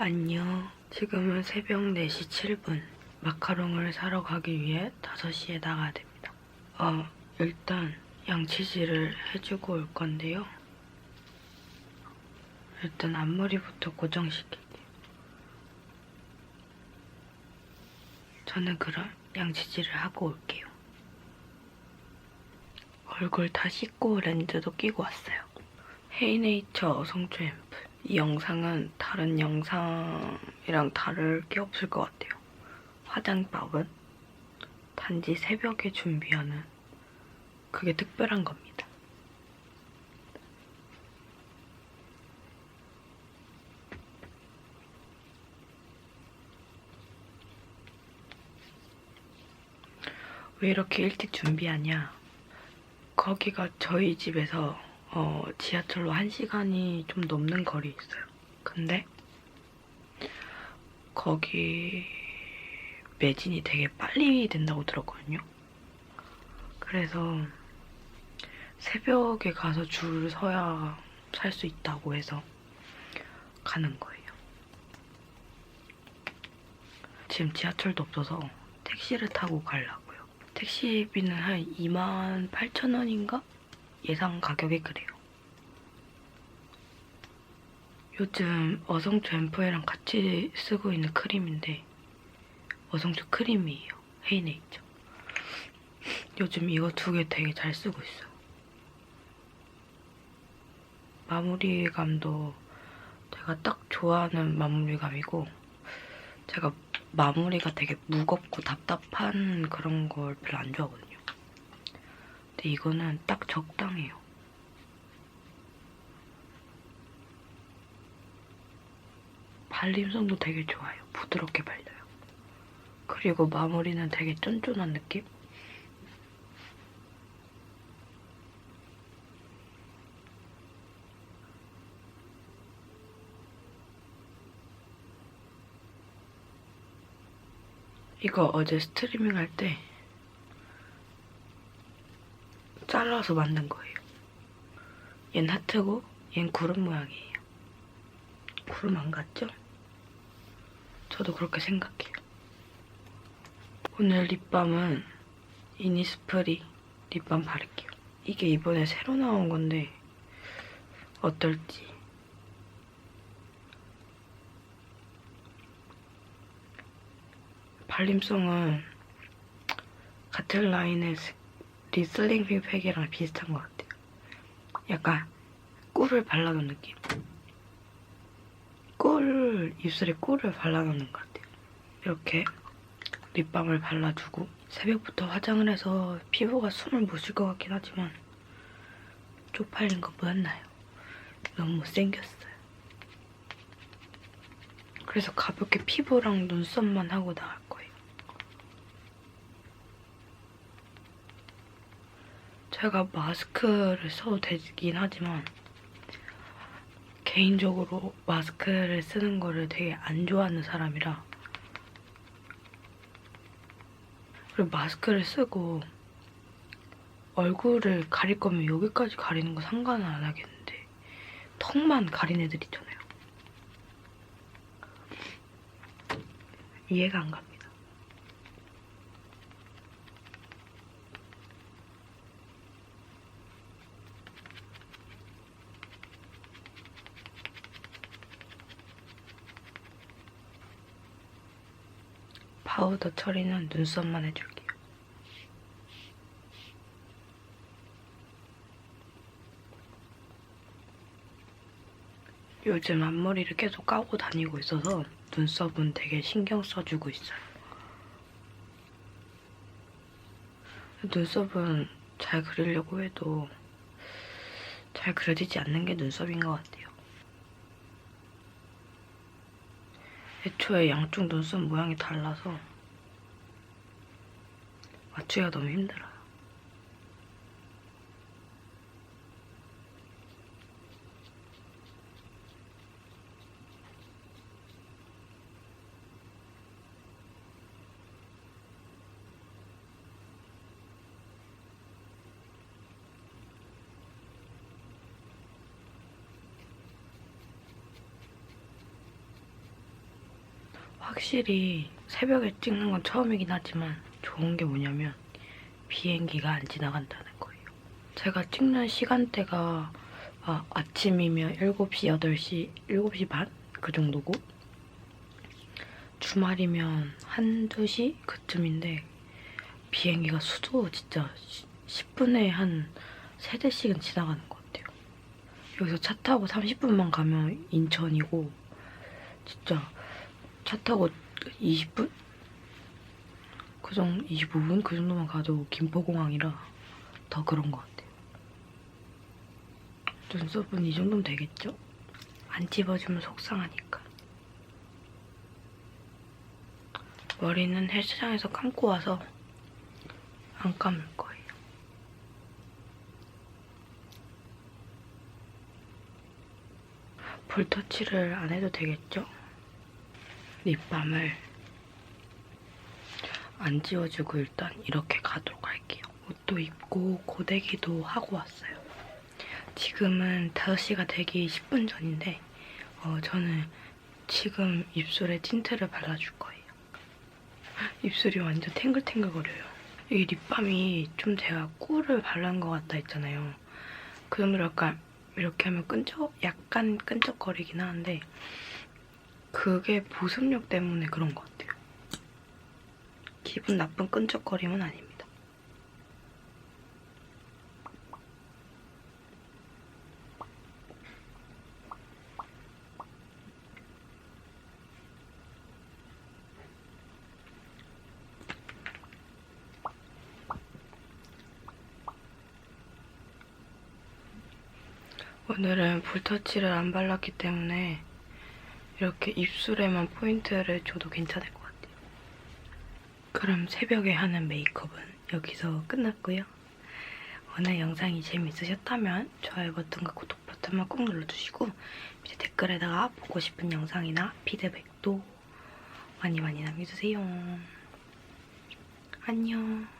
안녕. 지금은 새벽 4시 7분. 마카롱을 사러 가기 위해 5시에 나가야 됩니다. 어, 일단 양치질을 해주고 올 건데요. 일단 앞머리부터 고정시킬게요. 저는 그럼 양치질을 하고 올게요. 얼굴 다 씻고 렌즈도 끼고 왔어요. 헤이네이처 앰플. 이 영상은 다른 영상이랑 다를 게 없을 것 같아요. 화장법은 단지 새벽에 준비하는 그게 특별한 겁니다. 왜 이렇게 일찍 준비하냐? 거기가 저희 집에서 어, 지하철로 1시간이 좀 넘는 거리 있어요. 근데 거기 매진이 되게 빨리 된다고 들었거든요. 그래서 새벽에 가서 줄 서야 살 수 있다고 해서 가는 거예요. 지금 지하철도 없어서 택시를 타고 가려고요. 택시비는 한 2만 8천 원인가? 예상 가격이 그래요. 요즘 어성초 앰플이랑 같이 쓰고 있는 크림인데 어성초 크림이에요. 헤이네이처. 요즘 이거 두 개 되게 잘 쓰고 있어요. 마무리감도 제가 딱 좋아하는 마무리감이고 제가 마무리가 되게 무겁고 답답한 그런 걸 별로 안 좋아하거든요. 근데 이거는 딱 적당해요. 발림성도 되게 좋아요. 부드럽게 발려요. 그리고 마무리는 되게 쫀쫀한 느낌? 이거 어제 스트리밍 할때 잘라서 만든 거예요. 얜 하트고 얜 구름 모양이에요. 구름 안 같죠? 저도 그렇게 생각해요. 오늘 립밤은 이니스프리 립밤 바를게요. 이게 이번에 새로 나온 건데 어떨지 발림성은 같은 라인의 스- 리슬링 핑팩이랑 비슷한 것 같아요. 약간 꿀을 발라놓은 느낌. 꿀, 입술에 꿀을 발라놓는 것 같아요. 이렇게 립밤을 발라주고 새벽부터 화장을 해서 피부가 숨을 못 쉴 것 같긴 하지만 쪽팔린 거 보였나요? 너무 못생겼어요. 그래서 가볍게 피부랑 눈썹만 하고 거예요. 제가 마스크를 써도 되긴 하지만 개인적으로 마스크를 쓰는 거를 되게 안 좋아하는 사람이라 그리고 마스크를 쓰고 얼굴을 가릴 거면 여기까지 가리는 거 상관은 안 하겠는데 턱만 가린 애들 있잖아요. 이해가 안갑 파우더 처리는 눈썹만 해줄게요. 요즘 앞머리를 계속 까고 다니고 있어서 눈썹은 되게 신경 써주고 있어요. 눈썹은 잘 그리려고 해도 잘 그려지지 않는 게 눈썹인 것 같아요. 애초에 양쪽 눈썹 모양이 달라서 어찌가 너무 힘들어. 확실히 새벽에 찍는 건 처음이긴 하지만 좋은 게 뭐냐면 비행기가 안 지나간다는 거예요. 제가 찍는 시간대가 아, 아침이면 7시, 8시, 7시 반? 그 정도고 주말이면 한두 시 그쯤인데 비행기가 수도 진짜 10분에 한 3, 4시간 지나가는 것 같아요. 여기서 차 타고 30분만 가면 인천이고 진짜 차 타고 20분? 그 정도, 25분? 그 정도만 가도 김포공항이라 더 그런 것 같아요. 눈썹은 이 정도면 되겠죠? 안 집어주면 속상하니까. 머리는 헬스장에서 감고 와서 안 감을 거예요. 볼터치를 안 해도 되겠죠? 립밤을 안 지워주고 일단 이렇게 가도록 할게요. 옷도 입고 고데기도 하고 왔어요. 지금은 5시가 되기 10분 전인데 어, 저는 지금 입술에 틴트를 발라줄 거예요. 입술이 완전 탱글탱글거려요. 이 립밤이 좀 제가 꿀을 바른 것 같다 했잖아요. 그 정도로 약간 이렇게 하면 끈적, 약간 끈적거리긴 하는데 그게 보습력 때문에 그런 것 같아요. 기분 나쁜 끈적거림은 아닙니다. 오늘은 볼터치를 안 발랐기 때문에 이렇게 입술에만 포인트를 줘도 괜찮을 것 같아요. 그럼 새벽에 하는 메이크업은 여기서 끝났고요. 오늘 영상이 재밌으셨다면 좋아요 버튼과 구독 버튼만 꾹 눌러주시고 밑에 댓글에다가 보고 싶은 영상이나 피드백도 많이 많이 남겨주세요. 안녕.